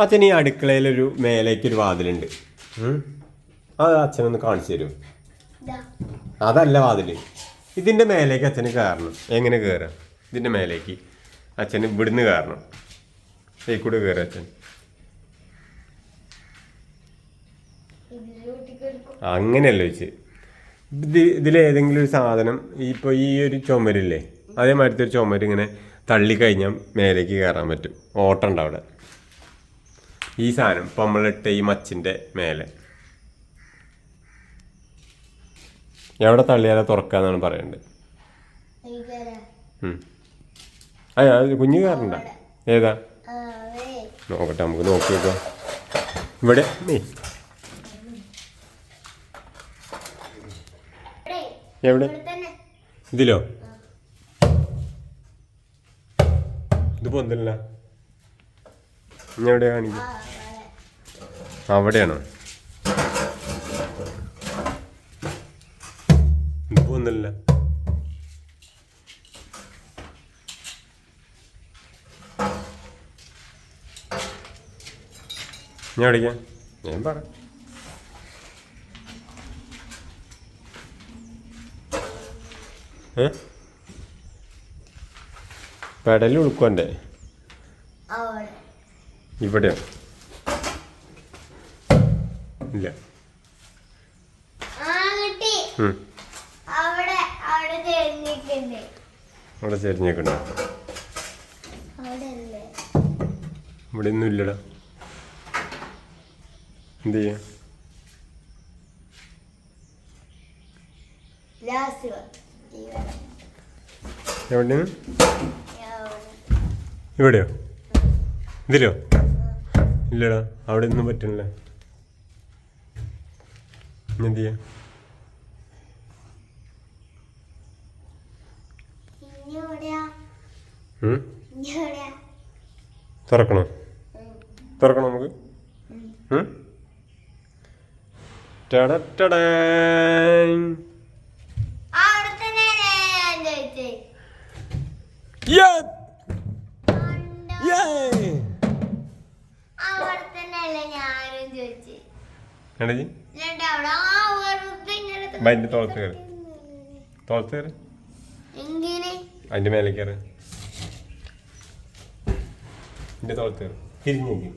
അച്ഛൻ ഈ അടുക്കളയിലൊരു മേലേക്ക് ഒരു വാതിലുണ്ട്. അത് അച്ഛനൊന്ന് കാണിച്ചു തരും. അതല്ല വാതിൽ. ഇതിന്റെ മേലേക്ക് അച്ഛന് കയറണം. എങ്ങനെ കയറാം? ഇതിന്റെ മേലേക്ക്. അച്ഛന് ഇവിടുന്ന് കയറണം. ഈ കൂടെ കയറി അച്ഛൻ. അങ്ങനെയല്ല വെച്ച് ഇത് ഇതിലേതെങ്കിലും ഒരു സാധനം ഇപ്പോൾ ഈ ഒരു ചുമരില്ലേ? അതേമാതിരത്തെ ഒരു ചുമരിങ്ങനെ തള്ളിക്കഴിഞ്ഞാൽ മേലേക്ക് കയറാൻ പറ്റും. ഓട്ടം ഉണ്ട് അവിടെ. ഈ സാധനം ഇപ്പം നമ്മളിട്ട ഈ മച്ചിന്റെ മേലെ. എവിടെ തള്ളിയാലെ തുറക്കാന്നാണ് പറയേണ്ടത് ആ കുഞ്ഞു കയറണ്ട ഏതാ? നോക്കട്ടെ നമുക്ക് നോക്കി നോക്കാം. ഇവിടെ എവിടെ? ഇതിലോ? ഇത് പൊന്നില്ല ഇനി എവിടെ അവിടെയാണോ. ഇത് ഞാൻ എവിടേക്കാ ഞാൻ പറ. ഏ? പെടൽ ഉൾക്കൊണ്ടേ. ഇവിടെയോ? ഇല്ല. അവിടെ അല്ലേ ഇവിടെ ഒന്നും ഇല്ലടാ. എന്ത് ചെയ്യാ? എവിടെയാണ്. ഇവിടെയോ? ഇതിലോ? ഇല്ലടാ അവിടെ ഒന്നും പറ്റണില്ല. എന്ത് ചെയ്യാ? തുറക്കണോ? തുറക്കണോ നമുക്ക്? Yep! Yay! ഞാനും ചോദിച്ചേ കണ്ടോ ജി? എന്നിട്ട് അവിടെ ആ വെറുതെ ഇങ്ങനെ ബാ, ഇതിന്റെ തോളത്ത് കയറ്. തോളത്ത് കയറ് എങ്ങനെ? അതിന്റെ മേലെ കയറ് എന്റെ തോളത്ത് കയറി തിരിഞ്ഞേക്ക്